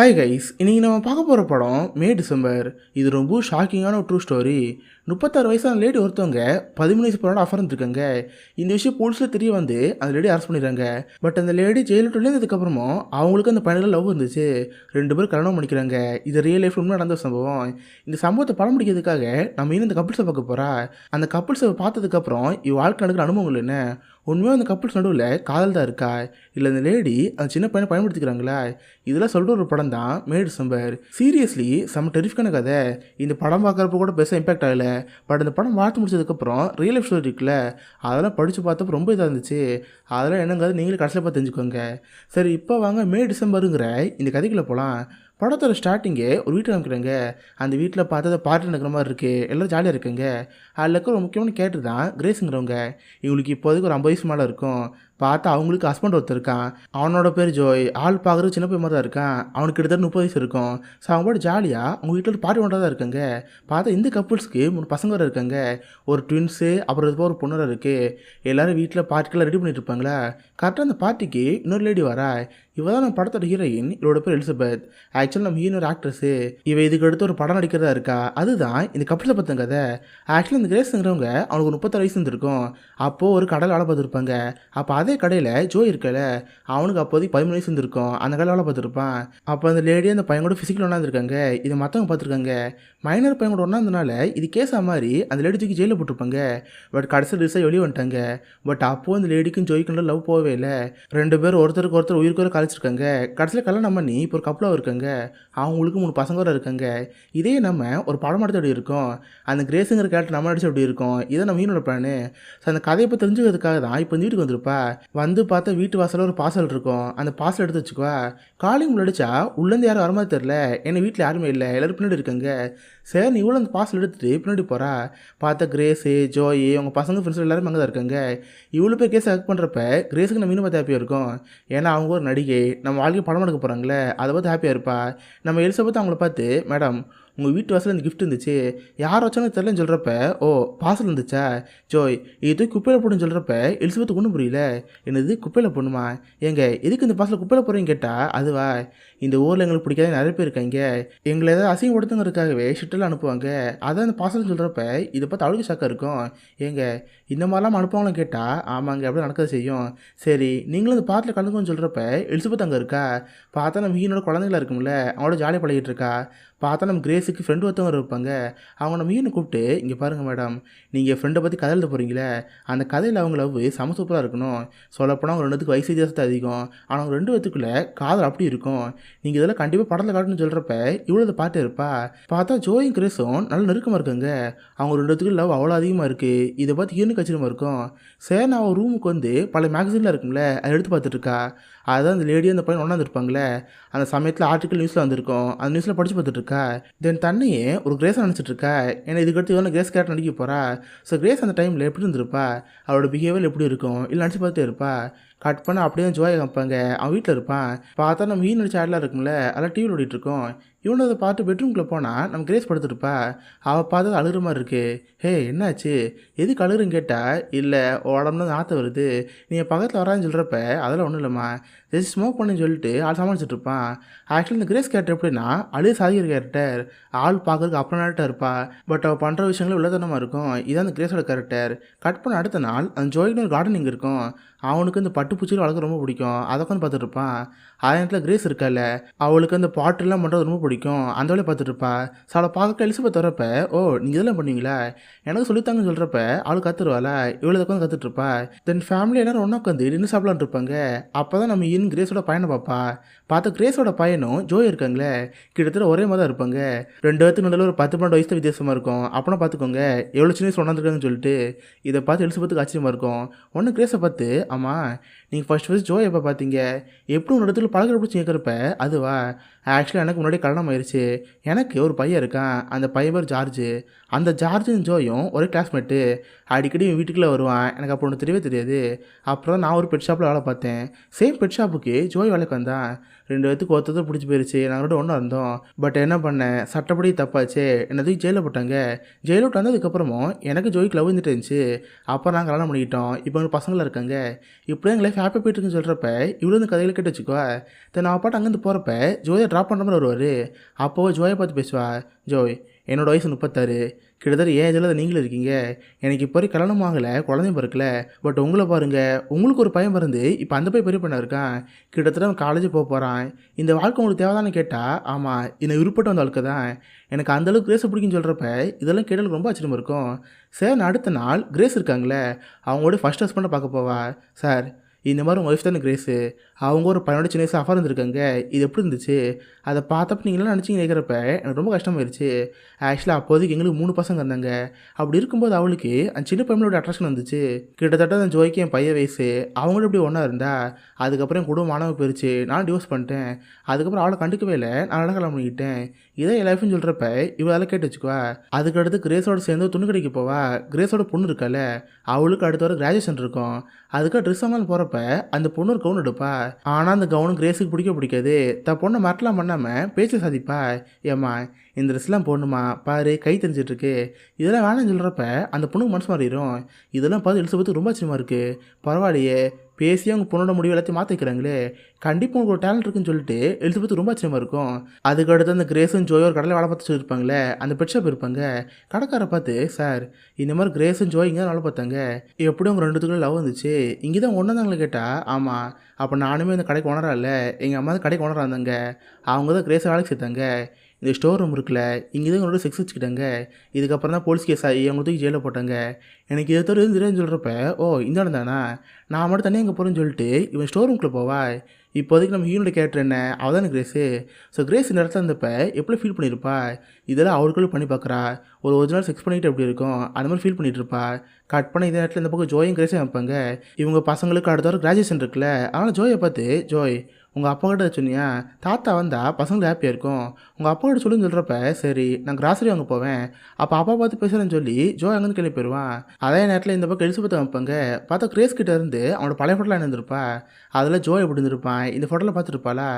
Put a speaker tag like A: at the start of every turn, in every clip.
A: Hi guys இன்றைக்கி நம்ம பார்க்க போகிற படம் மே டிசம்பர். இது ரொம்ப ஷாக்கிங்கான ஒரு ட்ரூ ஸ்டோரி முப்பத்தாறு வயசான லேடி ஒருத்தவங்க பதிமூணு வயசு பொண்ணோட அஃபர் இருந்திருக்காங்க இந்த விஷயம் போலீஸில் தெரிய வந்து அந்த லேடி அரெஸ்ட் பண்ணிடுறாங்க. பட் அந்த லேடி ஜெயிலில் இருந்ததுக்கப்புறமும் அவங்களுக்கு அந்த பையனில் லவ் இருந்துச்சு ரெண்டு பேரும் கல்யாணம் பண்ணிக்கிறாங்க. இது ரியல் லைஃப் நடந்த சம்பவம். இந்த சம்பவத்தை படம் பிடிக்கிறதுக்காக நம்ம இன்னும் இந்த கப்பிள்ஸை பார்க்க போகிறா அந்த கப்பிள்ஸை பார்த்ததுக்கப்புறம் இவ் வாழ்க்கை நடக்கிற அனுபவங்கள் என்ன? உண்மையாக அந்த கப்புள்ஸ் நடுவில் காதல் தான் இருக்கா இல்லை அந்த லேடி அந்த சின்ன பையனை பயன்படுத்திக்கிறாங்களா? இதெல்லாம் சொல்கிற ஒரு படம் தான் மே டிசம்பர். சீரியஸ்லி செம்ம டெரிஃபிக்கான கதை. இந்த படம் பார்க்குறப்ப கூட பெருசாக இம்பாக்ட் ஆகலை. பட் இந்த படம் பார்த்து முடிச்சதுக்கப்புறம் ரியல் லைஃப் ஸ்டோரி இருக்குல்ல அதெல்லாம் படித்து பார்த்தப்ப ரொம்ப இதாக இருந்துச்சு. அதெல்லாம் என்னங்கிறது நீங்களே கடைசியில் பார்த்து தெரிஞ்சுக்கோங்க. சரி இப்போ வாங்க மே டிசம்பருங்கிற இந்த கதைக்குள்ளே போகலாம் படத்தோட ஸ்டார்டிங்கே ஒரு வீட்டில் அமைக்கிறாங்க அந்த வீட்டில் பார்த்தா பாட்டு நடக்கிற மாதிரி இருக்குது எல்லோரும் ஜாலியாக இருக்குங்க. அதில் இருக்க ஒரு முக்கியமான கேட்டு தான் கிரேஸுங்கிறவங்க இவங்களுக்கு இப்போதைக்கு ஒரு ஐம்பது வயசு மேலே இருக்கும். பார்த்தா அவங்களுக்கு ஹஸ்பண்ட் ஒருத்தர் இருக்கான். அவனோட பேர் ஜோய். ஆள் பார்க்குறது சின்ன பையன் மாதிரி தான் இருக்கான். அவனுக்கு கிட்டத்தட்ட முப்பது வயசு இருக்கும். ஸோ அவங்க பாட்டு ஜாலியாக அவங்க வீட்டில் ஒரு பார்ட்டி ஒன்றா தான் இருக்காங்க. பார்த்தா இந்த கப்புள்ஸ்க்கு மூணு பசங்க வர இருக்காங்க. ஒரு ட்வின்ஸு அப்புறம் இது ஒரு பொண்ணு இருக்குது எல்லோரும் வீட்டில் பார்ட்டிக்கெல்லாம் ரெடி பண்ணிட்டு இருப்பாங்களா? கரெக்டாக அந்த பார்ட்டிக்கு இன்னொரு லேடி வரா. இவ தான் நம்ம படத்தோட ஹீரோயின் இவளோட பேர் எலிசபெத். ஆக்சுவலாக நம்ம ஹீரோ ஆக்ட்ரஸு இவ இதுக்கு அடுத்து ஒரு படம் நடிக்கிறதா இருக்கா? அதுதான் இந்த கப்பிளை பற்றின கதை. ஆக்சுவலாக இந்த கிரேஸுங்கிறவங்க அவனுக்கு முப்பத்தாறு வயசு இருந்திருக்கும். அப்போது ஒரு கடல் வேலை பார்த்துருப்பாங்க. அப்போ அதை கடையில் ஜோ இருக்கல அவனுக்கு அப்போதைக்கு பதிமூணு வயசு இருந்திருக்கும். அந்த கடையில் வேலை பார்த்துருப்பான் அப்போ அந்த லேடி அந்த பையன் கூட ஃபிசிக்கல் ஒன்றாந்துருக்காங்க இதை மற்றவங்க பார்த்துருக்காங்க. மைனர் பையன் கூட ஒன்றாந்தனால இது கேஸாக மாதிரி அந்த லேடி தூக்கி ஜெயிலில் போட்டிருப்பாங்க. பட் கடைசி ரிசை வெளியே வந்துட்டாங்க. பட் அப்போது அந்த லேடிக்கும் ஜோய்க்கும் லவ் போகவே இல்லை. ரெண்டு பேரும் ஒருத்தருக்கு ஒருத்தர் உயிருக்கு வர கழிச்சிருக்காங்க கடைசியில் கல்யாணம் பண்ணி இப்போ ஒரு கப்பலாக இருக்காங்க. அவங்களுக்கு மூணு பசங்க வர இருக்காங்க. இதே நம்ம ஒரு படம் எடுத்து அப்படி இருக்கோம்? அந்த கிரேஸுங்கிற கேரக்டர் நம்ம நடிச்சு அப்படி இருக்கோம்? இதை நம்ம ஹீனோட பிளானு ஸோ அந்த கதையை இப்போ தெரிஞ்சுக்கிறதுக்காக தான் இப்போ இந்த வீட்டுக்கு வந்திருப்பா. வந்து பார்த்தா வீட்டு வாசலில் ஒரு பார்சல் இருக்கும். அந்த பார்சல் எடுத்து வச்சுக்குவா. காலிங் முடிச்சா உள்ளேருந்து யாரும் வர மாதிரி தெரில ஏன்னா வீட்டில் யாருமே இல்லை. எல்லோரும் பின்னாடி இருக்காங்க. சரி நீ இவ்வளோ அந்த பார்சல் எடுத்துகிட்டு பின்னாடி போகிறா பார்த்தா கிரேஸு ஜோயி அவங்க பசங்க ஃப்ரெண்ட்ஸ் எல்லாரும் அங்கே தான் இருக்காங்க. இவ்வளோ பேர் கேஸ் ஆக்ட் பண்ணுறப்ப கிரேஸுக்கு நம்ம இன்னும் பார்த்து ஹாப்பியாக இருக்கும். ஏன்னா அவங்க ஒரு நடிகை. நம்ம வாழ்க்கை படம் எடுக்க போகிறாங்களே அதை பார்த்து ஹாப்பியாக இருப்பா. நம்ம எலிசபெத் அவங்கள பார்த்து மேடம் உங்கள் வீட்டு வாசலில் இந்த கிஃப்ட் இருந்துச்சு. யார் வச்சாலும் தெரிலன்னு சொல்கிறப்ப ஓ பார்சல் இருந்துச்சா? ஜோய் இது குப்பையில் போடுன்னு சொல்கிறப்ப எலிசபெத்து ஒன்றும் புரியல. என்னது குப்பையில் போடணுமா? ஏங்க எதுக்கு இந்த பார்சல் குப்பையில் போகிறீங்க கேட்டால் அதுவா? இந்த ஊரில் எங்களுக்கு பிடிக்காத நிறைய பேர் இருக்காங்க. எங்களை ஏதாவது அசிங்கப்படுத்துங்கிறதுக்காகவே ஷிட்டில் அனுப்புவாங்க. அதான் இந்த பார்சல் சொல்கிறப்ப இதை பார்த்து அவளுக்கு ஷாக்காக இருக்கும். ஏங்க இந்த மாதிரிலாம் அனுப்புவாங்களும் கேட்டால் ஆமாங்க அப்படியே நடக்க செய்யும். சரி நீங்களும் இந்த பாட்டில் கலந்துக்கணும்னு சொல்கிறப்ப எலிசபெத் அங்கே இருக்கா? பார்த்தா நம்ம ஹீனோட குழந்தைங்களா இருக்கும்ல அவங்களோட ஜாலியாக பழகிட்டு இருக்கா? பார்த்தா நம்ம கிரேஸுக்கு ஃப்ரெண்டு ஒருத்தவங்க இருப்பாங்க. அவங்க நம்ம மீனை கூப்பிட்டு இங்கே பாருங்கள் மேடம் நீங்கள் ஃப்ரெண்டை பற்றி கதை எழுத போகிறீங்களே அந்த கதையில் அவங்க லவ் செம சூப்பராக இருக்கணும். சொல்லப்போனால் அவங்க ரெண்டுத்துக்கு வயசு வித்தியாசத்தை அதிகம். ஆனால் அவங்க ரெண்டு பேத்துக்குள்ளே காதல் அப்படி இருக்கும். நீங்கள் இதெல்லாம் கண்டிப்பாக படத்தில் காட்டணும்னு சொல்கிறப்ப இவ்வளோ பாட்டு இருப்பா? பார்த்தா ஜோயும் கிரேஸும் நல்ல நெருக்கமாக இருக்காங்க. அவங்க ரெண்டுத்துக்கும் லவ் அவ்வளோ அதிகமாக இருக்குது இதை பார்த்து ஹீரோனுக்கு கச்சிரமாக இருக்கும். சரி நான் அவன் ரூமுக்கு வந்து பல மேகசின்லாம் இருக்கும்ல அதை எடுத்து பார்த்துட்ருக்கா அதுதான் அந்த லேடி அந்த பையன் ஒன்றாந்துருப்பாங்களே அந்த சமயத்தில் ஆர்டிக்கல் நியூஸில் வந்திருக்கும். அந்த நியூஸில் படித்து பார்த்துட்டு இருக்கா தென் தன்னையே ஒரு கிரேஸ் நினச்சிட்டு இருக்கா ஏன்னா இதுக்கடுத்து இவனை கிரேஸ் கேரக்டர் நடிக்க போகிறா ஸோ கிரேஸ் அந்த டைமில் எப்படி இருந்திருப்பா? அவளோட பிஹேவியர் எப்படி இருக்கும்? இல்லை நினச்சி பார்த்துட்டே இருப்பா? கட் பண்ண அப்படியே தான் ஜோயை அவன் வீட்டில் இருப்பான். பார்த்தா நம்ம மீன் அடிச்ச ஆடலாம் இருக்கும்ல அதெல்லாம் டிவியில் ஓடிட்டுருக்கோம் இவனை அதை பார்த்து பெட்ரூம்குள்ளே போனால் நம்ம கிரேஸ் படுத்துருப்பா. அவள் பார்த்தது அழுகிற மாதிரி இருக்குது ஹே என்னாச்சு? எதுக்கு அழுகுறன்னு கேட்டால் இல்லை உடம்புல நாற்ற வருது. நீங்கள் பக்கத்தில் வரான்னு சொல்கிறப்ப அதெல்லாம் ஒன்றும் இல்லைம்மா. ஜஸ்ட் ஸ்மோக் பண்ணுன்னு சொல்லிட்டு ஆள் சமாளிச்சுட்டு இருப்பான். ஆக்சுவலி இந்த கிரேஸ் கேரக்டர் எப்படின்னா அழுது சாதிக்கிற கேரக்டர் ஆள் பார்க்கறதுக்கு அப்புறம் இருப்பா. பட் அவள் பண்ணுற விஷயங்களும் உள்ளதனமாக இருக்கும். இதான் அந்த கிரேஸோட கேரக்டர் கட் பண்ண அடுத்த நாள் அந்த ஜோயின்னு ஒரு கார்டனிங் இருக்கும். அவனுக்கு இந்த பட்டுப்பூச்சியில் வளர்க்க ரொம்ப பிடிக்கும். அதை உட்காந்து பார்த்துட்டு இருப்பான். அதே நேரத்தில் கிரேஸ் இருக்கால அவளுக்கு அந்த பாட்டெல்லாம் பண்ணுறது ரொம்ப பிடிக்கும். அந்த வேலையை பார்த்துட்டு இருப்பா. ஸோ அவளை பார்க்க எலிசபெத் வரப்ப ஓ நீங்கள் இதெல்லாம் பண்ணுவீங்களா? எனக்கு சொல்லித்தாங்கன்னு சொல்கிறப்ப அவள் கற்றுருவாள இவ்வளோ உட்காந்து கற்றுட்ருப்பா தென் ஃபேமிலி எல்லாரும் ஒன்றா உட்காந்து நின்று சாப்பிடலான் இருப்பாங்க. அப்போ தான் நம்ம இன் கிரேஸோட பையனை பார்ப்பா. பார்த்த கிரேஸோட பையனும் ஜோய் இருக்காங்களே கிட்டத்தட்ட ஒரே மாதிரி தான் இருப்பாங்க. ரெண்டு பேத்துக்கு நடுவில் ஒரு பத்து பன்னெண்டு வயசு வித்தியாசமாக இருக்கும். அப்போனா பார்த்துக்கோங்க எவ்வளோ சின்ன வயசு ஒன்றாந்துருக்காங்கன்னு சொல்லிட்டு இதை பார்த்து எலிசபெத்துக்கு ஆச்சரியமாக இருக்கும். ஒன்று கிரேஸை பார்த்து ஆமாம் நீங்கள் ஃபஸ்ட் ஃபஸ்ட் ஜோ எப்போ பார்த்தீங்க எப்படி ஒரு இடத்துல பழகிற பிடிச்சி கேட்குறப்ப அதுவா? ஆக்சுவலாக எனக்கு முன்னாடி கல்யாணம் ஆயிடுச்சு எனக்கு ஒரு பையன் இருக்கான். அந்த பையன் பேர் ஜார்ஜு. அந்த ஜார்ஜும் ஜோயும் ஒரே கிளாஸ்மேட்டு அடிக்கடி என் வீட்டுக்குள்ளே வருவான். எனக்கு அப்புறம் ஒன்று தெரியவே தெரியாது. அப்புறம் நான் ஒரு பெட் ஷாப்பில் வேலை பார்த்தேன். சேம் பெட் ஷாப்புக்கு ஜோய் வேலைக்கு வந்தான். ரெண்டு பேத்துக்கு ஒருத்தர் பிடிச்சி போயிருச்சு. நாங்கள் ரெண்டு ஒன்றா இருந்தோம். பட் என்ன பண்ணேன் சட்டப்படி தப்பாச்சு. என்னது ஜெயிலில் போட்டாங்க. ஜெயிலில் விட்டு வந்ததுக்கப்புறமும் எனக்கு ஜோய்க்கு லவ் இருந்துட்டு இருந்துச்சு. அப்புறம் நாங்கள் கல்யாணம் பண்ணிக்கிட்டோம். இப்போ எங்கள் இருக்காங்க. இப்படியே எங்கள் லைஃப் ஹாப்பியாக போயிட்டுருக்குன்னு சொல்கிறப்ப இவ்வளோ இந்த கதைகளை கேட்டு வச்சுக்கோ தென் அவள் பாட்டு அங்கேருந்து போகிறப்ப ஜோயை ட்ராப் பண்ணுற மாதிரி வருவார். அப்போது ஜோயை பார்த்து பேசுவா ஜோய் என்னோடய வயசு முப்பத்தாறு. கிட்டத்தட்ட ஏன் இதில் நீங்களும் இருக்கீங்க? எனக்கு இப்போ வரைக்கும் கல்யாணம் ஆகலை குழந்தையும் பிறக்கல. பட் உங்களை பாருங்கள் உங்களுக்கு ஒரு பையன் பிறந்து இப்போ அந்த பையன் பெரிய பண்ண இருக்கான். கிட்டத்தட்ட அவன் காலேஜ் போக போகிறான் இந்த வாழ்க்கை உங்களுக்கு தேவைதானு கேட்டால் ஆமாம் என்னை விருப்பப்பட்ட வந்த வாழ்க்கை தான். எனக்கு அந்தளவுக்கு கிரேஸை பிடிக்குன்னு சொல்கிறப்ப இதெல்லாம் கேட்டலுக்கு ரொம்ப ஆச்சரியமா இருக்கும். சார் நான் அடுத்த நாள் கிரேஸ் இருக்காங்களே அவங்களோட ஃபஸ்ட் ஹஸ்பண்டை பார்க்க போவா. சார் இந்த மாதிரி உங்கள் ஒய்ஃப் தானே கிரேஸு அவங்க ஒரு பையனோட சின்ன வயசு அஃபர் இருந்திருக்காங்க இது எப்படி இருந்துச்சு? அதை பார்த்தப்ப நீங்களாம் நினச்சிங்க கேட்குறப்ப எனக்கு ரொம்ப கஷ்டமாயிருச்சு. ஆக்சுவலாக அப்போதைக்கு எங்களுக்கு மூணு பசங்க இருந்தாங்க. அப்படி இருக்கும்போது அவளுக்கு அந்த சின்ன பையனோட அட்ராக்ஷன் வந்துச்சு. கிட்டத்தட்ட அந்த ஜோய்க்கு என் பையன் வயசு. அவங்களும் இப்படி ஒன்றா இருந்தா அதுக்கப்புறம் என் குடும்பம் மாணவ போயிருச்சு. நான் டிவோர்ஸ் பண்ணிட்டேன். அதுக்கப்புறம் அவளை கண்டுக்கவே இல்லை. நான் கல்யாணம் பண்ணிக்கிட்டேன்? இதே என் லைஃப்னு சொல்கிறப்ப இவளால் கேட்டு வச்சுக்குவா. அதுக்கடுத்து கிரேஸோட சேர்ந்து துணி கடைக்கு போவா. கிரேஸோட பொண்ணு இருக்கால அவளுக்கு அடுத்த வர கிராஜுவேஷன் இருக்கும். அதுக்காக ட்ரெஸ் வாங்கலாம் போகிறப்ப அந்த பொண்ணு ஒரு கவுன் எடுப்பா. ஆனால் அந்த கவுனு கிரேஸுக்கு பிடிக்க பிடிக்காது. த பொண்ணை மரட்டலாம் பண்ணாமல் பேச்சு சாதிப்பா. ஏம்மா இந்த ட்ரெஸ்லாம் போடணுமா? பாரு கை தெரிஞ்சிட்ருக்கு. இதெல்லாம் வேணாம்னு சொல்கிறப்ப அந்த பொண்ணுக்கு மனசு மாறிடும் இதெல்லாம் பார்த்து எலிசபெத்து ரொம்ப ஆச்சரியமாக இருக்குது பரவாயில்லையே. பேசி அவங்க பொண்ணோட முடிவு எல்லாத்தையும் மாற்றிக்கிறாங்களே கண்டிப்பாக உங்களுக்கு ஒரு டேலண்ட் இருக்குன்னு சொல்லிட்டு எழுத்து பார்த்து ரொம்ப ஆச்சரியமாக இருக்கும். அதுக்கு அடுத்து அந்த கிரேஸும் ஜோயோ ஒரு கடையில் வேலை பார்த்து சொல்லியிருப்பாங்களே அந்த பெட் ஷாப் இருப்பாங்க. கடைக்காரை பார்த்து சார் இந்த மாதிரி கிரேஸும் ஜோய் இங்கே வேலை பார்த்தாங்க. எப்படி அவங்க ரெண்டுத்துக்குள்ள லவ் வந்துச்சு. இங்கே தான் ஒன்று தாங்களே கேட்டால் ஆமாம் அப்போ நானுமே இந்த கடைக்கு ஓனரா இல்லை. எங்கள் அம்மா தான் கடைக்கு ஓனராக இருந்தாங்க. அவங்க தான் கிரேஸை வேலைக்கு சேர்த்தாங்க. இந்த ஸ்டோர் ரூம் இருக்குல்ல இங்கே தான் என்னோட செக்ஸ் வச்சுக்கிட்டாங்க. இதுக்கப்புறம் தான் போலீஸ் கேஸ் ஆகி அவங்க தூக்கி ஜெயிலில் போட்டாங்க. எனக்கு இதை தவிர எதுவும் தெரியாதுன்னு சொல்கிறப்ப ஓ இந்த இடம் தானா? நான் மட்டும் தனியாக இங்கே போகிறேன்னு சொல்லிட்டு இவன் ஸ்டோர் ரூம்குள்ளே போவா? இப்போதைக்கு நம்ம ஹீரோட கேரக்டர் என்ன? அவள் தானே கிரேஸு? ஸோ கிரேஸ் இந்த இடத்துல இருந்தப்ப எப்படி ஃபீல் பண்ணியிருப்பா. இதெல்லாம் அவருக்குள்ளே பண்ணி பார்க்குறா. ஒரு ஒரிஜினல் செக்ஸ் பண்ணிட்டு எப்படி இருக்கும்? அந்த மாதிரி ஃபீல் பண்ணிட்டு இருப்பா கட் பண்ண இதே நேரத்தில் இந்த பக்கம் ஜோயும் கிரேஸும் வைப்பாங்க. இவங்க பசங்களுக்கு அடுத்த வாரம் கிராஜுவேஷன் இருக்குல்ல. அதனால் ஜோயை பார்த்து ஜோய் உங்கள் அப்பா கிட்ட சொன்னியா தாத்தா வந்தால் பசங்களுக்கு ஹாப்பியாக இருக்கும். உங்கள் அப்பா கிட்ட சொல்லுன்னு சொல்கிறப்ப சரி நான் கிராசரி வாங்க போவேன். அப்போ அப்பா பார்த்து பேசுகிறேன்னு சொல்லி ஜோ அங்கேருந்து கிளம்பி போயிடுவான் அதே நேரத்தில் இந்த பக்கம் எலிசபெத் வைப்பாங்க பார்த்தா கிரேஸ் கிட்ட இருந்து அவனோட பழைய ஃபோட்டோலாம் இருந்திருப்பா அதில் ஜோ எப்படி இருந்திருப்பான்? இந்த ஃபோட்டோவில் பார்த்துருப்பாளா?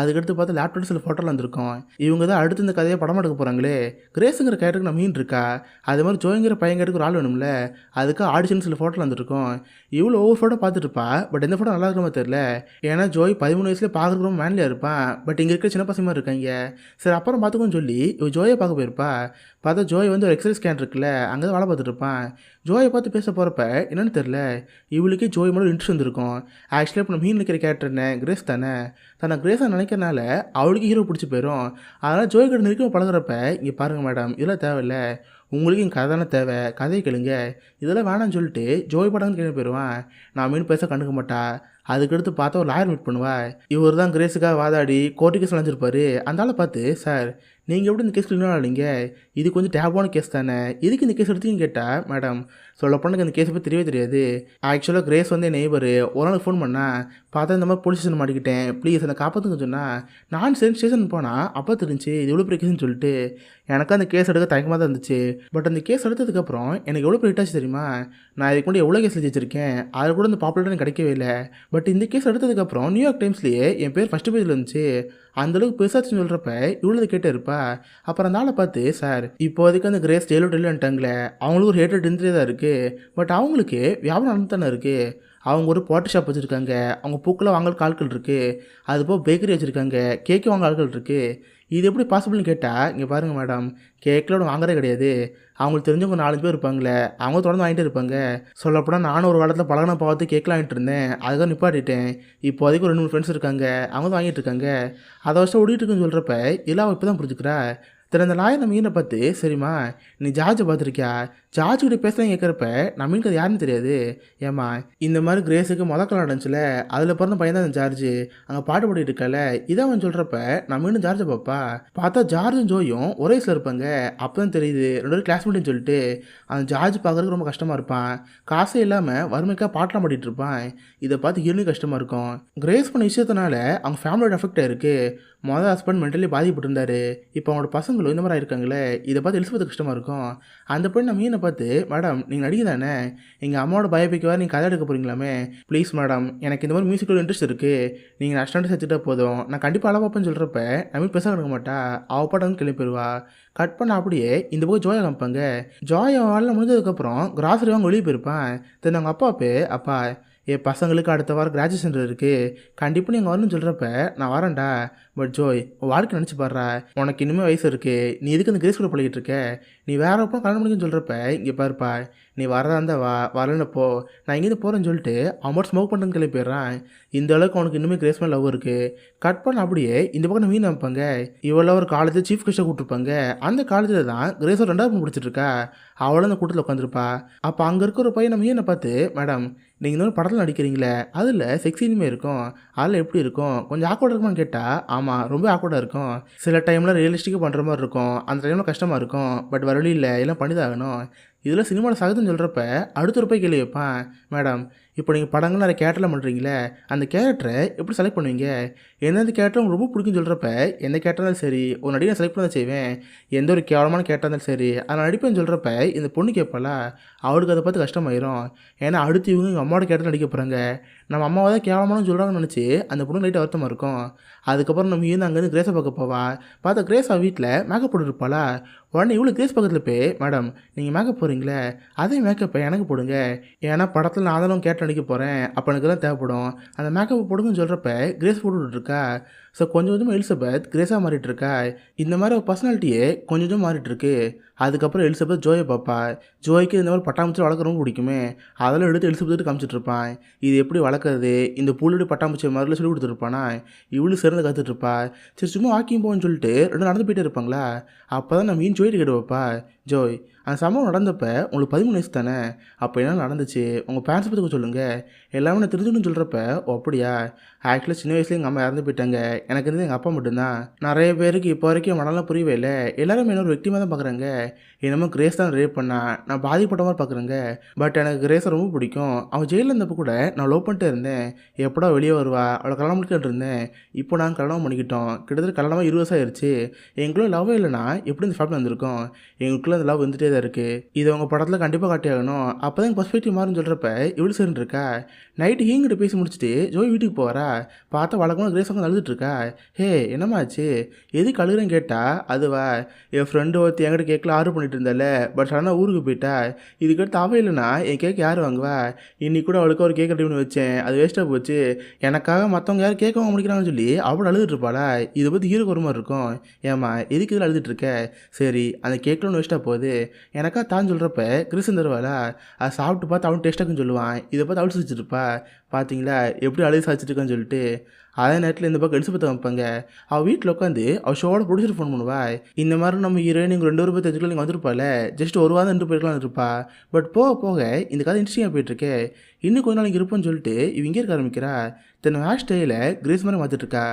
A: அதுக்கடுத்து பார்த்து லேப்டாப் சில ஃபோட்டோலாம் வந்திருக்கும். இவங்க தான் அடுத்து இந்த கதையை படம் எடுக்க போகிறாங்களே கிரேஸுங்கிற கேரக்டருக்கு நம்ம மீன் இருக்கா? அது மாதிரி ஜோங்கிற பையன் கேட்டுக்கு ஒரு ஆள் வேணும்ல. அதுக்கு ஆடிஷன் சில ஃபோட்டோலாம் இருந்திருக்கும் இவ்வளோ ஒவ்வொரு ஃபோட்டோ பார்த்துட்டுருப்பா பட் எந்த ஃபோட்டோ நல்லா இருக்கிற மாதிரி தெரியல. ஏன்னா ஜோய் பதிமூணு வயசுல பார்க்குறக்கு ரொம்ப மேன்லியாக இருப்பான் பட் இங்கே இருக்கிற சின்ன பசங்க மாதிரி இருக்காங்க. சரி அப்புறம் பார்த்துக்கோன்னு சொல்லி இவ ஜோயை பார்க்க போயிருப்பா. பார்த்தா ஜோய் வந்து ஒரு எக்ஸசைஸ் ஸ்கேன் இருக்குல்ல அங்கே தான் வேலை பார்த்துட்டு இருப்பான். ஜோயை பார்த்து பேச போகிறப்ப என்னென்னு தெரில இவளுக்கே ஜோய் மேலே இன்ட்ரெஸ்ட் வந்திருக்கும். ஆக்சுவலாக இப்போ நம்ம மீன் நிற்கிற கேரக்டர் என்ன? கிரேஸ் தானே. தன்னை கிரேஸாக நினைக்கிறனால அவளுக்கு ஹீரோ பிடிச்சி போயிடும் அதனால் ஜோய் கிட்ட நெருக்கம் பழகுறப்ப இங்கே பாருங்கள் மேடம் இதெல்லாம் தேவையில்ல. உங்களுக்கு இங்கே கதை தானே தேவை. கதையை கேளுங்க. இதெல்லாம் வேணாம்னு சொல்லிட்டு ஜோய் படம்னு கேள்வி போயிடுவான் நான் மீன் பேச கண்டுக்க மாட்டா. அதுக்கடுத்து பார்த்தா ஒரு லாயர் மீட் பண்ணுவா இவர் தான் கிரேஸுக்காக வாதாடி கோர்ட்டுக்கு கேஸ் அலைஞ்சிருப்பாரு பார்த்து சார் நீங்கள் எப்படி இந்த கேஸ் கிளீனாக ஆனீங்க? இது கொஞ்சம் டேபான கேஸ் தானே. எதுக்கு இந்த கேஸ் எடுத்தீங்கன்னு கேட்டால் மேடம் சொல்லப்போனக்கு இந்த கேஸை பற்றி தெரியவே தெரியாது. ஆக்சுவலாக கிரேஸ் வந்து என் நெய்பரு ஒரு நாள் ஃபோன் பண்ணால் பார்த்தா இந்த மாதிரி போலீஸ் ஸ்டேஷன் மாட்டிக்கிட்டேன். ப்ளீஸ் அந்த காப்பாற்றுங்க சொன்னால் நான் சரி ஸ்டேஷன் போனால் அப்போ தெரிஞ்சு இது எவ்வளோ பெரிய கேஸ்னு சொல்லிட்டு எனக்கு அந்த கேஸ் எடுக்க தயக்கமாக தான் இருந்துச்சு. பட் அந்த கேஸ் எடுத்ததுக்கப்புறம் எனக்கு எவ்வளோ பெரிய ஹிட்டாச்சு தெரியுமா? நான் இதுக்கு முன்னாடி எவ்வளோ கேஸ் வச்சிருக்கேன் அதில் கூட இந்த பாப்புலர் கிடைக்கவே இல்லை. பட் இந்த கேஸ் எடுத்ததுக்கப்புறம் நியூயார்க் டைம்ஸ்லேயே என் பேர் ஃபஸ்ட்டு பேஜில் இருந்துச்சு. அந்தளவுக்கு பெருசாச்சுன்னு சொல்கிறப்ப இவ்வளோ கேட்டே இருப்பா. அப்புறம் அந்த ஆளை பார்த்து சார் இப்போதைக்கு அந்த கிரேஸ் ஜெயிலோ டெல்லிட்டாங்களே அவங்களுக்கு ஒரு ஹேட்டட் இருந்துட்டே தான் இருக்குது பட் அவங்களுக்கு வியாபாரம் நடந்துதானே இருக்குது அவங்க ஒரு பாட்டு ஷாப் வச்சுருக்காங்க. அவங்க பூக்களை வாங்கறதுக்கு ஆட்கள் இருக்குது அதுபோல் பேக்கரி வச்சுருக்காங்க. கேக்கு வாங்க ஆட்கள் இருக்குது இது எப்படி பாசிபிள்னு கேட்டால் இங்கே பாருங்கள் மேடம் கேக்கில் வாங்குறதே கிடையாது. அவங்களுக்கு தெரிஞ்சவங்க நாலஞ்சு பேர் இருப்பாங்களே அவங்க தொடர்ந்து வாங்கிட்டு இருப்பாங்க. சொல்லப்போனால் நானும் ஒரு காலத்தில் பழகின பார்த்து கேட்கலாம் வாங்கிட்டு இருந்தேன். அதுதான் நிப்பாட்டிட்டேன். இப்போதைக்கு ஒரு ரெண்டு மூணு ஃப்ரெண்ட்ஸ் இருக்காங்க. அவங்க தான் வாங்கிட்டு இருக்காங்க. அதை வருஷம் ஓடிட்டு இருக்குன்னு சொல்கிறப்ப எல்லாம் இப்போ தான் புரிஞ்சுக்கிறா. திரு அந்த லாயர் நம்ம மீனை பார்த்து சரிம்மா நீ ஜார்ஜை பார்த்துருக்கியா? ஜார்ஜ் கிட்ட பேசுகிறேன் கேட்குறப்ப நான் மீனுக்கு அது யாருன்னு தெரியாது. ஏம்மா இந்த மாதிரி கிரேஸுக்கு மொதல் கல்யாணம் நடந்துச்சுல அதில் பிறந்த பையன் தான் அந்த ஜார்ஜ். அங்கே பாட்டு பாடிட்டு இருக்கல இதை அவன் சொல்கிறப்ப நம்ம மீண்டும் ஜார்ஜை பார்ப்பா? பார்த்தா ஜார்ஜும் ஜோயும் ஒரே வயசில் இருப்பாங்க. அப்போ தான் தெரியுது ரெண்டு பேரும் கிளாஸ்மேட்டுன்னு சொல்லிட்டு அந்த ஜார்ஜ் பார்க்குறதுக்கு ரொம்ப கஷ்டமாக இருப்பான். காசே இல்லாமல் வறுமைக்காக பாட்டெலாம் பாடிட்டு இருப்பான். இதை பார்த்து ஹீரோனுக்கு கஷ்டமாக இருக்கும். கிரேஸ் பண்ண விஷயத்தினால அவங்க ஃபேமிலியோட எஃபெக்ட் ஆயிருக்கு மொதல் ஹஸ்பண்ட் மென்டலி பாதிப்பட்டிருந்தாரு இப்போ அவங்களோட பசங்களும் இந்த மாதிரி இருக்காங்களே இதை பார்த்து எழுசுவது கஷ்டமாக இருக்கும். அந்த பொண்ணு நம்ம மீனை பார்த்து மேடம் நீங்கள் நடிகை தானே? எங்கள் அம்மாவோட பயோபிக் வேறு நீங்கள் கதை எடுக்க போகிறீங்களாமே ப்ளீஸ் மேடம் எனக்கு இந்த மாதிரி மியூசிக்கல் இன்ட்ரெஸ்ட் இருக்குது நீங்கள் நஷ்டம் சேர்த்துட்டா போதும். நான் கண்டிப்பாக அளவு பார்ப்பேன்னு சொல்கிறப்ப நம்ம பேச எடுக்க மாட்டா? அவள் பாட்டம் கிளம்பிடுவா கட் பண்ண அப்படியே இந்த பக்கம் ஜோயை காமிப்பாங்க. ஜோயா வேலை முடிஞ்சதுக்கப்புறம் கிராசரி வாங்க வெளியே போயிருப்பான். தென் அவங்க அப்பா பே அப்பா என் பசங்களுக்கு அடுத்த வாரம் கிராஜுவேஷன் இருக்குது கண்டிப்பாக நீங்கள் வரணும்னு சொல்கிறப்ப நான் வரேன்டா. பட் ஜோய் உன் வாழ்க்கை நினச்சி பாடுறா உனக்கு இன்னுமே வயசு இருக்குது நீ எதுக்கு இந்த கிரேஸ் கூட பழகிட்டு இருக்க? நீ வேற ஒப்பம் கல்யாணம் பண்ணிக்கன்னு சொல்கிறப்ப இங்கே பாருப்பா. நீ வரதா இருந்தால் வா வரலன்னு போ. நான் இங்கேருந்து போகிறேன்னு சொல்லிட்டு அவன் ஸ்மோக் பண்ணுறேன்னு கிளம்பி போயிடுறான் இந்த அளவுக்கு அவனுக்கு இன்னுமே கிரேஸ் மேலே லவ் இருக்குது கட் பண்ண அப்படியே இந்த பக்கம் மீன் அமைப்பாங்க இவ்வளோ ஒரு காலேஜ் சீஃப் கெஸ்ட்டை கூப்பிட்டுருப்பாங்க அந்த காலேஜில் தான் கிரேஸோட ரெண்டாவது பொண்ணு பிடிச்சிருக்கா அவளும் அந்த கூட்டத்தில் உட்காந்துருப்பா அப்போ அங்கே இருக்கிற ஒரு பையன் நம்ம மீனை பார்த்து மேடம் நீங்கள் இந்த படத்தில் நடிக்கிறீங்களே? அதில் செக்ஸ் இனிமே இருக்கும். அதில் எப்படி இருக்கும்? கொஞ்சம் ஆக்வர்டாக இருக்குமான்னு கேட்டால் ஆமாம் ரொம்ப ஆக்வர்டாக இருக்கும். சில டைமில் ரியலிஸ்டிக்காக பண்ணுற மாதிரி இருக்கும். அந்த டைமில் கஷ்டமாக இருக்கும். பட் வர வழி இல்லை. எல்லாம் பண்ணி தான் ஆகணும். இதில் சினிமாவில் சகதுன்னு சொல்கிறப்ப அடுத்த ஒரு கேள்வி வைப்பேன் மேடம் இப்போ நீங்கள் படங்கள் நிறைய கேரக்டரில் பண்ணுறீங்களே அந்த கேரக்டரை எப்படி செலக்ட் பண்ணுவீங்க? எந்தெந்த கேரக்டர் உங்களுக்கு ரொம்ப பிடிக்கும்னு சொல்கிறப்ப எந்த கேரக்டர் இருந்தாலும் சரி ஒரு நடிகை செலக்ட் பண்ண செய்வேன். எந்த ஒரு கேவலமான கேரக்டர் இருந்தாலும் சரி அதை நடிப்பேன்னு சொல்கிறப்ப இந்த பொண்ணு கேட்பாளா அவளுக்கு அதை பார்த்து கஷ்டமாயிரும். ஏன்னா அடுத்து இவங்க எங்கள் அம்மாவோட கேரக்டர் நடிக்க போகிறாங்க நம்ம அம்மாவை தான் கேவலமானு சொல்கிறாங்கன்னு நினச்சி அந்த பொண்ணு லைட்டாக வருத்தமாக இருக்கும். அதுக்கப்புறம் நம்ம இருந்து அங்கேருந்து கிரேஸை பார்க்க போவா. பார்த்தா கிரேஸா வீட்டில் மேக்கப் போட்டுருப்பாளா உடனே இவ்வளோ கிரேஸ் பக்கத்தில் போய் மேடம் நீங்கள் மேக்கப் போகிறீங்களே அதே மேக்கப்பை எனக்கு போடுங்க. ஏன்னா படத்தில் நான் அதெல்லாம் கேட்டேன் நடிக்க போகிறேன் அப்போ எனக்கு தான் தேவைப்படும். அந்த மேக்கப் போடுங்கன்னு சொல்கிறப்ப கிரேஸ் போட்டுட்டு இருக்கா? ஸோ கொஞ்சம் கொஞ்சமாக எலிசபெத் கிரேஸாக மாறிட்டு இருக்கா இந்த மாதிரி பர்சனாலிட்டியே கொஞ்சம் கொஞ்சம் மாறிட்டு இருக்கு அதுக்கப்புறம் எலிசபெத் ஜோயை பார்ப்பா ஜோய்க்கு இந்த மாதிரி பட்டாம்பூச்சி வளர்க்க ரொம்ப பிடிக்குமே. அதெல்லாம் எடுத்து எலிசபெத் காமிச்சிட்டு இருப்பான் இது எப்படி வளர்க்குறது? இந்த புள்ளுடி பட்டாம்பூச்சி மாதிரிலாம் சொல்லி கொடுத்துருப்பானா இவ்வளோ சிறந்து கற்றுட்ருப்பா சரி சும்மா வாக்கிங் போகணும்னு சொல்லிட்டு ரெண்டு நடந்து போயிட்டே இருப்பாங்களா? அப்போ தான் நான் மீன் ஜோயிட்டு கேட்டுவாப்பா ஜோய் அந்த சம்பவம் நடந்தப்போ உங்களுக்கு பதிமூணு வயசு தானே? அப்போ என்ன நடந்துச்சு? உங்கள் பேரண்ட்ஸ் பற்றி சொல்லுங்கள் எல்லாமே நான் தெரிஞ்சுக்கணும்னு சொல்கிறப்ப ஓ அப்படியா? ஆக்சுவலாக சின்ன வயசுல எங்கள் அம்மா இறந்து போயிட்டாங்க. எனக்கு இருந்து எங்கள் அப்பா மட்டும்தான். நிறைய பேருக்கு இப்போ வரைக்கும் மனலாம் புரியவே இல்லை. எல்லாரும் என்னோட விக்டிமாக தான் பார்க்குறாங்க என்னமோ கிரேஸ் தான் ரேப் பண்ணா. நான் பாதிப்பட்ட மாதிரி பார்க்குறேங்க பட் எனக்கு கிரேஸை ரொம்ப பிடிக்கும். அவன் ஜெயிலில் இருந்தப்போ கூட நான் லவ் பண்ணிட்டே இருந்தேன். எப்படா வெளியே வருவா? அவளை கல்யாணம் பண்ணிக்கிட்டு இருந்தேன். இப்போ நாங்கள் கல்யாணம் பண்ணிக்கிட்டோம். கிட்டத்தட்ட கல்யாணமாக இருபது வருஷம் ஆயிடுச்சு எங்களும் லவ்வே இல்லைனா எப்படி இந்த ஃபேமிலி வந்திருக்கோம்? எங்களுக்குள்ளே அந்த லவ் வந்துட்டே தான் இருக்குது இது உங்கள் படத்தில் கண்டிப்பாக காட்டியாகணும் அப்போ தான் பர்ஸ்பெக்டிவ் மாறுன்னு சொல்கிறப்ப இவ்வளோ சேர்ந்து இருக்கா நைட்டு ஹீங்கிட்ட பேசி முடிச்சுட்டு ஜோய் வீட்டுக்கு போகிறா பார்த்தா வழக்கமாக கிரேஸ் வந்து அழுதுட்டு இருக்கா? ஹே என்னமாச்சு எதுக்கு அழுகுறேன்னு கேட்டால் அதுவா என் ஃப்ரெண்டு ஒருத்தி என்கிட்ட கேக்கில் ஆர்டர் பண்ணிட்டு இருந்தால பட் சடனாக ஊருக்கு போயிட்டா இதுக்கடுத்து அவ இல்லைனா என் கேக் யார் வாங்குவா? இன்னைக்கு கூட அவளுக்கு ஒரு கேக் ரெடி வச்சேன் அது வேஸ்ட்டாக போச்சு எனக்காக மற்றவங்க யாரும் கேட்க வாங்க முடிக்கிறாங்கன்னு சொல்லி அவள் அழுதுட்டுருப்பாளா இதை பற்றி ஹீரோக்கு ஒரு மாதிரி இருக்கும். ஏம்மா எதுக்கு இதில் அழுதுட்டு இருக்க? சரி அந்த கேக்கில் ஒன்று வேஸ்ட்டாக போகுது. எனக்கா தான் சொல்கிறப்ப கிறிஸ்தன் தருவாளா? அதை சாப்பிட்டு பார்த்து அவன் டேஸ்ட்டாக்குன்னு சொல்லுவான். இதை பார்த்து அவள் சிரிச்சிருப்பா பார்த்தீங்களா எப்படி அழுது சாச்சிருக்கான்னு சொல்லிட்டு அதே நேரத்தில் இந்த பக்கம் எலிசபெத்தை வைப்பாங்க அவள் வீட்டில் உட்காந்து அவள் ஷோவோட ப்ரொடியூசர் ஃபோன் பண்ணுவா இந்த மாதிரி நம்ம ஹீரோயின் நீங்கள் ரெண்டு ரூபாய் தெரிஞ்சுக்கலாம் நீங்கள் வந்திருப்பால ஜஸ்ட் ஒரு வாரம் ரெண்டு போயிருக்கலாம் இருப்பா. பட் போக போக இந்த கதை இன்ட்ரெஸ்டிங்காக போயிட்டுருக்கு இன்னும் கொஞ்ச நாளைக்கு இருப்போம்னு சொல்லிட்டு இவங்க இருக்க ஆரம்பிக்கிறா. தன் ஹேர் ஸ்டைலை கிரேஸ் மாதிரி மாற்றிட்டுருக்கா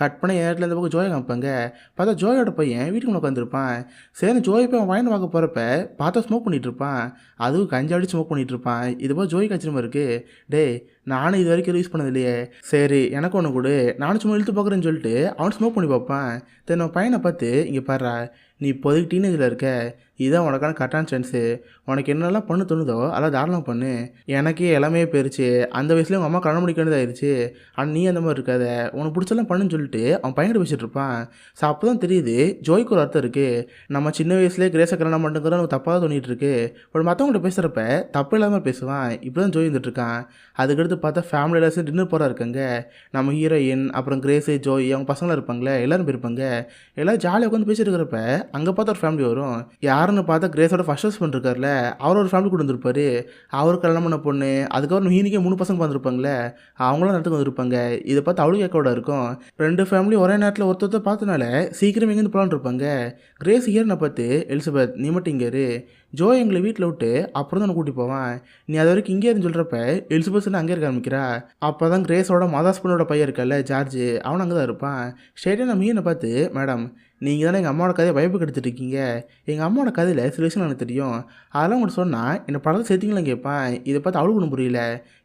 A: கட் பண்ண நேரத்தில் இந்த பக்கம் ஜோயை காமிப்பாங்க. பார்த்தா ஜோயோட பையன் வீட்டுக்கு உட்காந்துருப்பான் சரி ஜோய் போய் அவன் வாங்கி பார்க்க போகிறப்ப பார்த்தா ஸ்மோக் பண்ணிட்டு இருப்பான். அதுவும் கஞ்சாடி ஸ்மோக் பண்ணிட்டு இருப்பான். இது போல் ஜோய் கச்சிரமா இருக்கு. டேய் நானும் இது வரைக்கும் யூஸ் பண்ணது இல்லையே சரி எனக்கு ஒன்று கொடு. நானும் சும்மா இழுத்து பார்க்குறேன்னு சொல்லிட்டு அவன் ஸ்மோக் பண்ணி பார்ப்பான். தென் அவன் பையனை பார்த்து இங்கே பாடுறா நீ இப்போதைக்கு டீனேஜில் இருக்க இதுதான் உனக்கான கரெக்டான சான்ஸு உனக்கு என்னெல்லாம் பண்ண தோணுதோ அதெல்லாம் தாராளம் பண்ணு. எனக்கே எல்லாமே போயிருச்சு. அந்த வயசுல உங்கள் அம்மா கல்யாணம் முடிக்க வேண்டியதாயிருச்சு ஆனால் நீ அந்த மாதிரி இருக்காத. உனக்கு பிடிச்செல்லாம் பண்ணுன்னு சொல்லிட்டு அவன் பையன்கிட்ட பேசிட்டு இருப்பான். ஸோ அப்போ தான் தெரியுது ஜோய்க்கு ஒரு அர்த்தம் இருக்குது நம்ம சின்ன வயசுலேயே கிரேஸை கல்யாணம் பண்ணுங்கிறது நமக்கு தப்பாக தோணிட்டு இருக்கு. பட் மற்றவங்கள்ட்ட பேசுகிறப்ப தப்பு இல்லாமல் பேசுவான். இப்படி தான் ஜோய் இருந்துட்டுருக்கான் அதுக்கடுத்து பார்த்தா ஃபேமிலி எல்லாரும் டின்னர் போகிறா இருக்காங்க. நம்ம ஹீரோயின் அப்புறம் கிரேஸு ஜோய் அவங்க பசங்களாம் இருப்பாங்களே எல்லோரும் போயிருப்பாங்க. எல்லோரும் ஜாலியாக உட்காந்து பேசிட்டு இருக்கிறப்ப அங்கே பார்த்தா ஒரு ஃபேமிலி வரும். யாருன்னு பார்த்தா கிரேஸோட ஃபர்ஸ்ட் ஹஸ்பண்ட் இருக்கார்ல அவர் ஒரு ஃபேமிலி கூட வந்திருப்பாரு அவர் கல்யாணம் பண்ண பொண்ணு அதுக்கப்புறம் ஹீனிக்கே மூணு பசங்க பார்த்துருப்பாங்களே அவங்களும் நடத்துக்கு வந்திருப்பாங்க. இதை பார்த்து அவ்வளோ கேட்கோட இருக்கும். ரெண்டு ஃபேமிலி ஒரே நேரத்தில் ஒருத்தர் பார்த்தனால சீக்கிரம் எங்கேருந்து போலான்னு இருப்பாங்க. கிரேஸ் ஹியர்னை பார்த்து எலிசபெத் நீ மட்டும் இங்கே ஜோ எங்களை வீட்டில் விட்டு அப்புறம் தான் கூட்டி போவான். நீ அது வரைக்கும் இங்கே இருந்து சொல்கிறப்ப எலிசபெத் அங்கே இருக்க ஆரம்பிக்கிறா. அப்போ தான் கிரேஸோட மதாஸ்பனோட பையன் இருக்கல ஜார்ஜ் அவன் அங்கே தான் இருப்பான். ஸ்டேட்டாக நம்ம மீனை பார்த்து மேடம் நீங்கள் தானே எங்கள் அம்மாவோட கதையை பயப்பு கெடுத்துட்டு இருக்கீங்க. எங்கள் அம்மாவோட கதையில் சில விஷயம் எனக்கு தெரியும். அதெல்லாம் உங்கள்கிட்ட சொன்னால் என்னை படத்தை சேர்த்திங்களா கேட்பேன். இதை பார்த்து அவளுக்கு ஒன்றும் புரியல.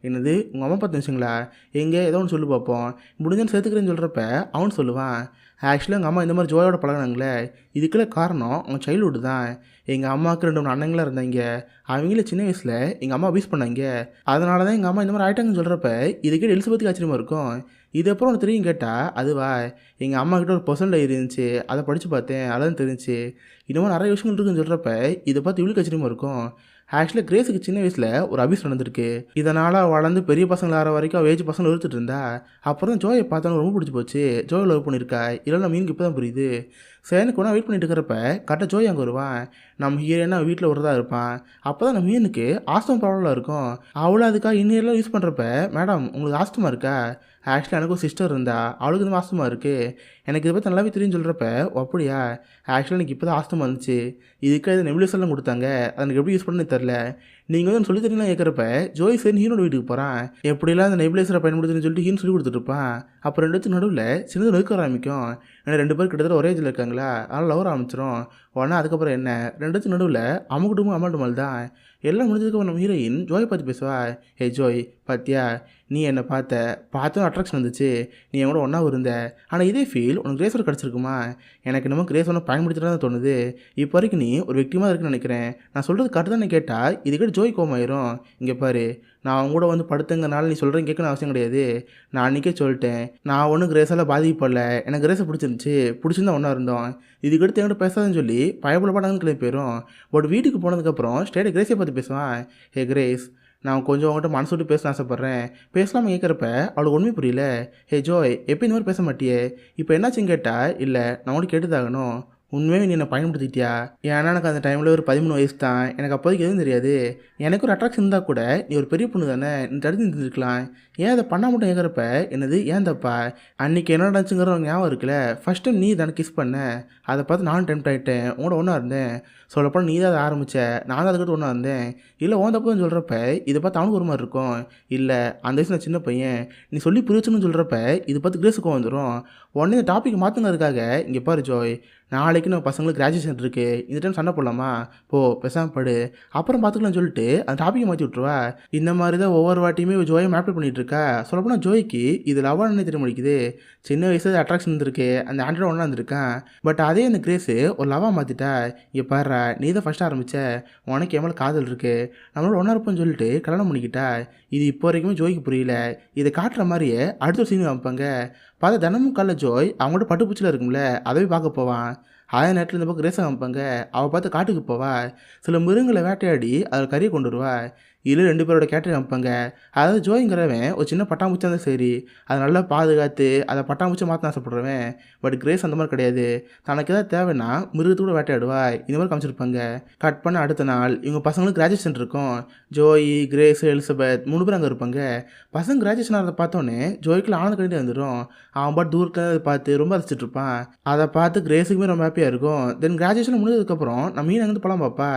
A: என்னது உங்கள் அம்மா பார்த்து விஷயங்களா? எங்கே ஏதோ ஒன்று சொல்லி பார்ப்போம் முடிஞ்சான்னு சேர்த்துக்கிறேன்னு சொல்கிறப்ப அவன் சொல்லுவான். ஆக்சுவலாக எங்கள் அம்மா இந்த மாதிரி ஜோயோட பழகினாங்களே இதுக்கெல்லாம் காரணம் அவங்க சைல்டுஹுட் தான். எங்கள் அம்மாவுக்கு ரெண்டு மூணு அண்ணங்களாம் இருந்தாங்க. அவங்களே சின்ன வயசில் எங்கள் அம்மா அபியூஸ் பண்ணாங்க. அதனால தான் எங்கள் அம்மா இந்த மாதிரி ஆகிட்டாங்கன்னு சொல்கிறப்ப இதுக்கே எலிசபத்துக்கு ஆச்சரியமாக இருக்கும். இது அப்புறம் தெரியும் கேட்டால் அதுவா எங்கள் அம்மா கிட்ட ஒரு பர்சனல் டைரி இருந்துச்சு. அதை படித்து பார்த்தேன் அதான் தெரிஞ்சுச்சு. இன்னமும் நிறைய விஷயங்கள் இருக்குன்னு சொல்கிறப்ப இதை பார்த்து இவளுக்கு ஆச்சரியமாக இருக்கும். ஆக்சுவலாக கிரேஸுக்கு சின்ன வயசில் ஒரு அபிஸ் நடந்திருக்கு. இதனால் வளர்ந்து பெரிய பசங்கள் ஆகிற வரைக்கும் ஏஜ் பசங்க வெறுத்துட்டு இருந்தா அப்புறம் ஜோயை பார்த்தோன்னு ரொம்ப பிடிச்சி போச்சு. ஜோயை லவ் பண்ணியிருக்கா. இல்லைன்னா மீனுக்கு இப்போ தான் புரியுது. சேனுக்கு ஒன்றா வெயிட் பண்ணிட்டு இருக்கிறப்ப கரெக்டாக ஜோய் அங்கே வருவான். நம்ம ஹீரோனா வீட்டில் ஒரு தான் இருப்பான். அப்போ தான் நம்ம மீனுக்கு ஆஸ்தம் ப்ராப்ளம் இருக்கும். அவ்வளோ அதுக்காக இன்னியர்லாம் யூஸ் பண்ணுறப்ப மேடம் உங்களுக்கு ஆஸ்தமா இருக்கா? ஆக்சுவலாக எனக்கும் சிஸ்டர் இருந்தா அவளுக்கு இந்த ஆஸ்தமாக இருக்குது எனக்கு இதை பற்றி நல்லாவே தெரியும் சொல்கிறப்ப அப்படியா? ஆக்சுவலாக எனக்கு இப்போ தான் ஆஸ்தமா இருந்துச்சு. இதுக்காக இது நெபிலிஸ் எல்லாம் கொடுத்தாங்க. அது எனக்கு எப்படி யூஸ் பண்ணு தெரில நீங்கள் வந்து சொல்லி தரீங்களா கேட்குறப்ப ஜோய் சரி ஹீனோட வீட்டுக்கு போகிறான் எப்படிலாம் அந்த நெபிலேசரை பயன்படுத்துன்னு சொல்லிட்டு ஹீன் சொல்லி கொடுத்துருப்பான் அப்புறம் ரெண்டு நடுவில் சின்னது நெருக்க ஆரம்பிக்கும். ஏன்னா ரெண்டு பேர் கிட்டத்தட்ட ஒரே இதில் இருக்காங்களா? அதனால் லவர் ஆரம்பிச்சிரும். உடனே அதுக்கப்புறம் என்ன? ரெண்டுத்துக்கு நடுவில் அம்முக்குட்டும் அம்மாட்டுமல் தான் எல்லாம் முடிஞ்சதுக்கு நம்ம ஹீரோயின் ஜோய் பார்த்து பேசுவா? ஹே ஜோய் பாத்தியா? நீ என்னை பார்த்த பார்த்தும் அட்ராக்ஷன் வந்துச்சு. நீ என் கூட ஒன்றா இருந்த ஆனால் இதே ஃபீல் உனக்கு கிரேஸோட கிடச்சிருக்குமா? எனக்கு என்னமோ கிரேஸ் ஒன்று பயன்படுத்திட்டு தான் தோணுது. இப்போ வரைக்கும் நீ ஒரு விக்டிமாக இருக்குன்னு நினைக்கிறேன். நான் சொல்கிறது கரெக்டாக தானே கேட்டால் இதுக்கிட்ட ஜோய் கோமாயிரும் இங்கே பாரு நான் அவங்க கூட வந்து படுத்துங்கனால நீ சொல்கிறேன் கேட்கணும் அவசியம் கிடையாது. நான் அன்றைக்கே சொல்லிட்டேன். நான் ஒன்றும் கிரேஸால் பாதிக்கப்படல எனக்கு கிரேஸை பிடிச்சிருந்துச்சி. பிடிச்சிருந்தா ஒன்றா இருந்தோம். இதுக்கடுத்து என்கிட்ட பேசாதுன்னு சொல்லி பயப்பட கிளம்பி போயிடும் பட் வீட்டுக்கு போனதுக்கப்புறம் ஸ்டேட் கிரேஸை பார்த்து பேசுவான். ஹே கிரேஸ் நான் கொஞ்சம் அவங்ககிட்ட மனசு விட்டு பேச ஆசைப்பட்றேன். பேசலாமல் கேட்குறப்ப அவளுக்கு ஒன்றுமே புரியல. ஹே ஜோய் எப்போ இந்த மாதிரி பேச மாட்டியே? இப்போ என்னாச்சுன்னு கேட்டால் இல்லை நான் உனக்கு கேட்டுதாகணும். உண்மையாக நீ என்னை பயன்படுத்திட்டியா? ஏன்னா எனக்கு அந்த டைமில் ஒரு பதிமூணு வயசு தான். எனக்கு அப்போதைக்கு எதுவும் தெரியாது. எனக்கு ஒரு அட்ராக்ஷன் இருந்தால் கூட நீ ஒரு பெரிய பொண்ணு தானே. நீ தடுத்து நின்றுருக்கலாம் ஏன் அதை பண்ண மட்டும் கேட்குறப்ப என்னது ஏன் தப்பா அன்றைக்கி என்ன நடந்துச்சுங்கிற ஞாபகம் இருக்குல்ல? ஃபஸ்ட் டைம் நீ தானே கிஸ் பண்ண. அதை பார்த்து நானும் டெம்ட் ஆகிட்டேன் உங்களோட ஒன்றா இருந்தேன். சொல்லப்போனால் நீ தான் அதை ஆரம்பித்த நான் தான் அதுக்கிட்ட ஒன்றா இருந்தேன். இல்லை உன் தப்பு சொல்கிறப்ப இதை பார்த்து அவனுக்கு ஒரு மாதிரி இருக்கும். இல்லை அந்த வயசு நான் சின்ன பையன். நீ சொல்லி புரிச்சுன்னு சொல்கிறப்ப இது பார்த்து கிரேஸுக்கும் வந்துடும் உடனே இந்த டாபிக் மாற்றுங்கிறதுக்காக இங்கே பாரு ஜோய். நாளைக்கு நம்ம பசங்களுக்கு கிராஜுவேஷன் இருக்குது இந்த டைம் சண்டை போடலாமா? போ பெசாம படு. அப்புறம் பார்த்துக்கலாம்னு சொல்லிட்டு அந்த டாப்பிக்கை மாற்றி விட்ருவா இந்த மாதிரி தான் ஒவ்வொரு வாட்டியுமே ஜோயை மேப் பண்ணிட்டு இருக்கா சொல்லப்போனால் ஜோய்க்கு இது லவ்வானே தெரிய முடிக்குது சின்ன வயசுல அட்ராக்ஷன் இருந்திருக்கு அந்த ஆண்ட்ராய்டு ஒன்றா இருந்திருக்கான் பட் அதே அந்த கிரேஸு ஒரு லவ்வாக மாற்றிட்டா இங்கே பாரு நீ தான் ஃபஸ்ட் ஆரம்பிச்ச. உனக்கு என் மேலே காதல் இருக்கு. நம்மளோட ஒன்றா இருப்போம்னு சொல்லிட்டு கல்யாணம் பண்ணிக்கிட்டா. இது இப்போ வரைக்குமே ஜோய்க்கு புரியல. இதை காட்டுற மாதிரியே அடுத்த ஒரு சீன் வைப்பாங்க பார்த்தா தினமும் காலைல ஜோய் அவங்கள்ட்ட பட்டுப்பூச்சில் இருக்கும்ல அதை போய் பார்க்க போவான். அதே நேரத்தில் இந்த பக்கம் ரேசம் வைப்பாங்க அவள் பார்த்து காட்டுக்கு போவா. சில மிருகங்களை வேட்டையாடி அதில் கறியை கொண்டு வருவா. இதில் ரெண்டு பேரோட கேட்டரிங் அமைப்பாங்க அதாவது ஜோய்ங்கிறவன் ஒரு சின்ன பட்டாம்பூச்சி இருந்தால் சரி அதை நல்லா பாதுகாத்து அதை பட்டாம்பூச்சி மாற்ற ஆசைப்படுறவன். பட் கிரேஸ் அந்த மாதிரி கிடையாது. தனக்கு ஏதாவது தேவைன்னா மிருகத்தோட வேட்டையாடுவா இந்த மாதிரி காமிச்சிருப்பாங்க. கட் பண்ண அடுத்த நாள் இவங்க பசங்களுக்கு கிராஜுவேஷன் இருக்கும். ஜோய் கிரேஸ் எலிசபெத் மூணு பேர் அங்கே இருப்பாங்க. பசங்க கிராஜுவேஷன் ஆகிறத பார்த்தோன்னே ஜோய்க்குள்ள ஆனந்த கண்டிப்பாக வந்துடும் அவன் பாட்டு தூரத்தில் அதை பார்த்து ரொம்ப ரசிச்சிட்டு இருப்பான். அதை பார்த்து கிரேஸுக்குமே ரொம்ப ஹாப்பியாக இருக்கும். தென் கிராஜுவேஷன் முடிஞ்சதுக்கப்புறம் நான் மீன் அங்கேருந்து படம் பார்ப்பா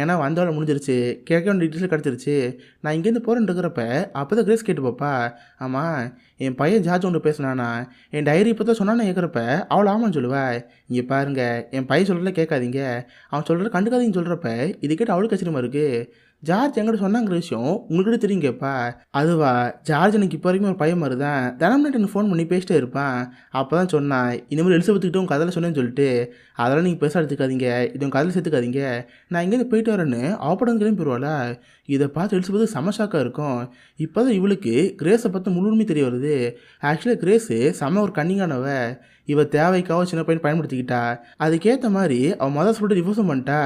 A: ஏன்னா வந்தவளை முடிஞ்சிருச்சு. கேட்க வேண்டிய டீட்டெயில்ஸ் கிடச்சிருச்சு. நான் இங்கேருந்து போகிறேன்னு இருக்கிறப்ப அப்போ தான் கிரேஸ் கேட்டு பாப்பா ஆமாம் என் பையன் ஜார்ஜ் ஒன்று பேசினானா? என் டைரி இப்போ தான் சொன்னான்னு கேட்குறப்ப அவ்வளோ ஆமான்னு சொல்லுவா. இங்கே பாருங்க என் பையன் சொல்கிறத கேட்காதீங்க. அவன் சொல்கிறத கண்டுக்காதீங்கன்னு சொல்கிறப்ப இது கேட்டு அவளுக்கு கச்சிரமா இருக்குது ஜார்ஜ் எங்கிட்ட சொன்னாங்கிற விஷயம் உங்கள்கிட்ட தெரியுங்கப்பா அதுவா ஜார்ஜ் எனக்கு இப்போ வரைக்கும் ஒரு பையன் மாதிரி தான் தினம் எனக்கு ஃபோன் பண்ணி பேசிட்டே இருப்பான். அப்போ தான் சொன்னான் இனிமேல் எலிசபெத்துக்கிட்ட உங்கள் கதையில் சொன்னேன்னு சொல்லிட்டு அதெல்லாம் நீங்கள் பெருசாக எடுத்துக்காதீங்க. இது உங்கள் கதையில் சேர்த்துக்காதீங்க. நான் இங்கேருந்து போயிட்டு வரேன்னு ஆப்படம் கிளம்பி போயிடுவாளா இதை பார்த்து எலிசபெத்து சமஷாக்காக இருக்கும். இப்போ தான் இவளுக்கு கிரேஸை பார்த்து முழு தெரிய வருது. ஆக்சுவலாக கிரேஸு செம ஒரு கன்னிங்கானவ இவ தேவைக்காக சின்ன பையன் பயன்படுத்திக்கிட்டா? அதுக்கேற்ற மாதிரி அவன் மொதல் சொல்லிட்டு டிவோர்ஸும் பண்ணிட்டா?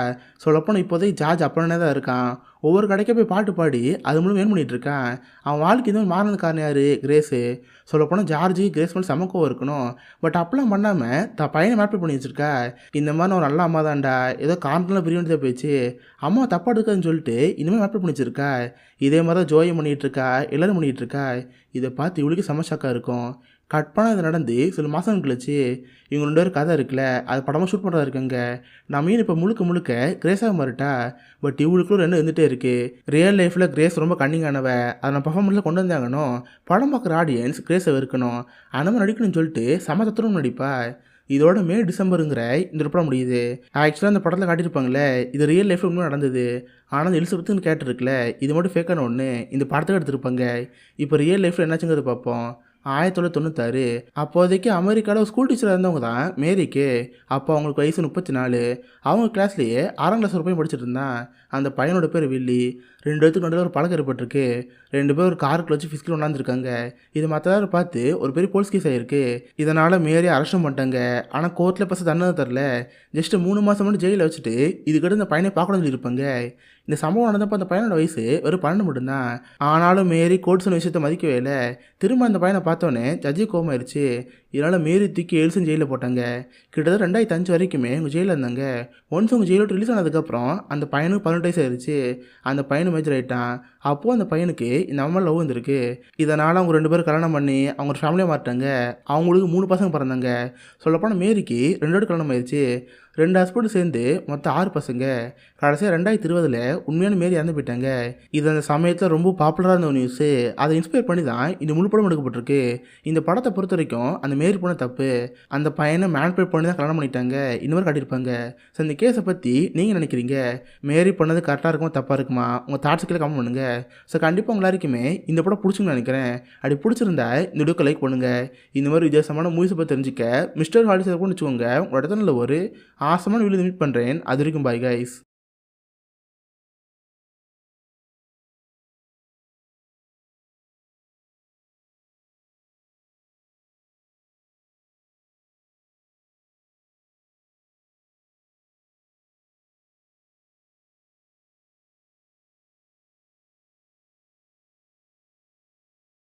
A: சொல்லப்போனால் இப்போதைக்கு ஜார்ஜ் அப்பனே தான் இருக்கான். ஒவ்வொரு கடைக்கே போய் பாட்டு பாடி அது மூலம் ஏன் பண்ணிட்டு இருக்கான். அவன் வாழ்க்கை இந்த மாதிரி மாறினது காரணம் யார்? கிரேஸு சொல்லப்போனால் ஜார்ஜு கிரேஸ் பண்ணி சமக்கோ இருக்கணும். பட் அப்பெல்லாம் பண்ணாமல் தான் பையனை மேப் பண்ணி வச்சிருக்கா? இந்த மாதிரி நான் ஒரு நல்ல அம்மா தான்டா. ஏதோ காரணத்தில் பிரிய வேண்டியதாக போயிடுச்சு. அம்மா தப்பாக எடுக்காதுன்னு சொல்லிட்டு இனிமேல் மேப் பண்ணி வச்சிருக்கா? இதே மாதிரி தான் ஜோயம் பண்ணிகிட்டு இருக்கா? எல்லாரும் பண்ணிகிட்டு இருக்கா? இதை பார்த்து இவளுக்கு சமஷாக்காக இருக்கும். கட் பண்ண இது நடந்து சில மாதம் கழிச்சு இவங்க ரெண்டு பேரும் கதை இருக்குல்ல அது படமாக ஷூட் பண்ணுறதா இருக்குங்க. நான் ஏன் இப்போ முழுக்க முழுக்க கிரேஸாக மாறிட்டா பட் இவளுக்குள்ள ரெண்டு இருந்துகிட்டே இருக்குது ரியல் லைஃப்பில் கிரேஸ் ரொம்ப கன்னிங்கானவ அதை நான் பர்ஃபார்மன்ஸில் கொண்டு வந்தாங்கன்னோ படம் பார்க்குற ஆடியன்ஸ் கிரேஸை இருக்கணும் அந்த மாதிரி நடிக்கணும்னு சொல்லிட்டு சமதத்துவம் நடிப்பா. இதோட மே டிசம்பருங்கிற இந்த படம் முடியுது. ஆக்சுவலாக அந்த படத்தில் காட்டியிருப்பாங்களே இது ரியல் லைஃப்பில் இன்னும் நடந்தது. ஆனால் இந்த எலிசபெத்துன்னு கேட்டிருக்குல்ல இது மட்டும் ஃபேக்கான ஒன்று இந்த படத்துக்கு எடுத்திருப்பாங்க. இப்போ ரியல் லைஃப்பில் என்னாச்சுங்கிறது பார்ப்போம். ஆயிரத்தி தொள்ளாயிரத்தி தொண்ணூத்தாறு அப்போதைக்கு அமெரிக்காவில் ஸ்கூல் டீச்சராக இருந்தவங்க தான் மேரிக்கு. அப்போ அவங்களுக்கு வயசு முப்பத்தி நாலு. அவங்க கிளாஸ்லேயே ஆறாம் கிளாஸ் ஒரு பையன் படிச்சுட்டு இருந்தான். அந்த பையனோட பேர் வில்லி. ரெண்டு இடத்துக்கு நடுவில் ஒரு பழக்கம் ஏற்பட்டிருக்கு. ரெண்டு பேர் ஒரு காருக்குள்ள வச்சு ஃபிஸ்கில் ஒன்றாந்துருக்காங்க இது மற்றதாரு பார்த்து ஒரு பெரிய போலீஸ் கேஸ் ஆகிருக்கு இதனால் மேரி அரெஸ்டும் பண்ணிட்டாங்க. ஆனால் கோர்ட்டில் பசங்க தண்டனை தரல. ஜஸ்ட் மூணு மாதம் மட்டும் ஜெயிலில் வச்சுட்டு இதுக்கிட்ட இந்த பையனை பார்க்கணும்னு சொல்லியிருப்பாங்க. இந்த சம்பவம் நடந்தப்போ அந்த பையனோட வயசு வெறும் பன்னெண்டு மட்டும்தான். ஆனாலும் மேரி கோர்ட் சொன்ன விஷயத்த மதிக்கவே இல்லை. திரும்ப அந்த பையனை பார்த்தோன்னே ஜட்ஜி கோமாயிருச்சு இதனால் மேரி தூக்கி எல்சன் ஜெயிலில் போட்டாங்க. கிட்டத்தட்ட ரெண்டாயிரத்தி அஞ்சு வரைக்குமே அவங்க ஜெயிலில் இருந்தாங்க. ஒன்ஸ் அவங்க ஜெயிலோட ரிலீஸ் ஆனதுக்கப்புறம் அந்த பையனுக்கு பதினெட்டு வயசு ஆயிடுச்சு அந்த பையனும் மேஜர் ஆகிட்டான் அப்போது அந்த பையனுக்கு இந்த அம்மா லவ் வந்திருக்கு. இதனால் அவங்க ரெண்டு பேரும் கல்யாணம் பண்ணி அவங்க ஒரு ஃபேமிலியாக மாட்டாங்க அவங்களுக்கு மூணு பசங்க பிறந்தாங்க. சொல்லப்போனால் மேரிக்கு ரெண்டு கல்யாணம் ஆயிடுச்சு ரெண்டு ஹஸ்பண்டும் சேர்ந்து மொத்தம் ஆறு பசங்க. கடைசியாக ரெண்டாயிரத்தி இருபதில் உண்மையான மேரி இறந்து போயிட்டாங்க. இது அந்த சமயத்தில் ரொம்ப பாப்புலராக இருந்த ஒரு நியூஸு அதை இன்ஸ்பயர் பண்ணி தான் இந்த முழு படம் எடுக்கப்பட்டிருக்கு. இந்த படத்தை பொறுத்த வரைக்கும் அந்த மேரி பண்ண தப்பு. அந்த பையனை மேன்பேட் பண்ணி தான் கல்யாணம் பண்ணிட்டாங்க. இந்த மாதிரி காட்டியிருப்பாங்க. ஸோ இந்த கேஸை பற்றி நீங்கள் நினைக்கிறீங்க? மேரி பண்ணது கரெக்டாக இருக்குமா தப்பாக இருக்குமா? உங்கள் தாட்ஸ் கீழே கமெண்ட் பண்ணுங்கள் ஸோ கண்டிப்பாக உங்கள் எல்லாருக்குமே இந்த படம் பிடிச்சுன்னு நினைக்கிறேன். அப்படி பிடிச்சிருந்தா இந்த வீடியோக்கு லைக் பண்ணுங்கள் இந்த மாதிரி வித்தியாசமான மூவிஸை பற்றி தெரிஞ்சுக்க மிஸ்டர் ஹாலிஸ் கூட வச்சுக்கோங்க. உங்களோட இடத்துல ஒரு ஆசமான வீடியோ மீட் பண்ணுறேன் அது வரைக்கும் பாய் கைஸ்